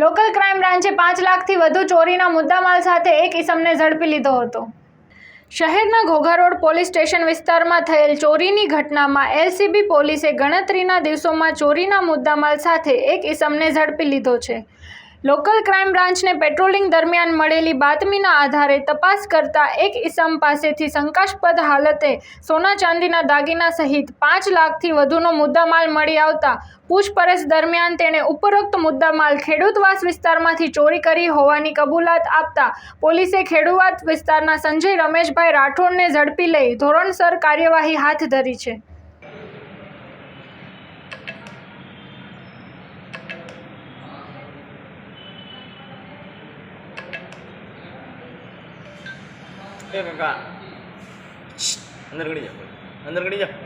Local crime બ્રાન્ચે પાંચ લાખથી વધુ ચોરીના મુદ્દામાલ સાથે એક ઇસમને ઝડપી લીધો હતો. શહેરના ઘોઘા રોડ પોલીસ સ્ટેશન વિસ્તારમાં થયેલ ચોરીની ઘટનામાં એલસીબી પોલીસે ગણતરીના દિવસોમાં ચોરીના મુદ્દામાલ સાથે એક ઇસમને ઝડપી લીધો છે. લોકલ ક્રાઇમ બ્રાન્ચને પેટ્રોલિંગ દરમિયાન મળેલી બાતમીના આધારે તપાસ કરતા એક ઇસમ પાસેથી શંકાસ્પદ હાલતે સોના ચાંદીના દાગીના સહિત પાંચ લાખથી વધુનો મુદ્દામાલ મળી આવતા પૂછપરછ દરમિયાન તેણે ઉપરોક્ત મુદ્દામાલ ખેડૂતવાસ વિસ્તારમાંથી ચોરી કરી હોવાની કબૂલાત આપતા પોલીસે ખેડૂવાત વિસ્તારના સંજય રમેશભાઈ રાઠોડને ઝડપી લઈ ધોરણસર કાર્યવાહી હાથ ધરી છે. એ કાકા અંદર ગળી જાઓ અંદર ગળી જાઓ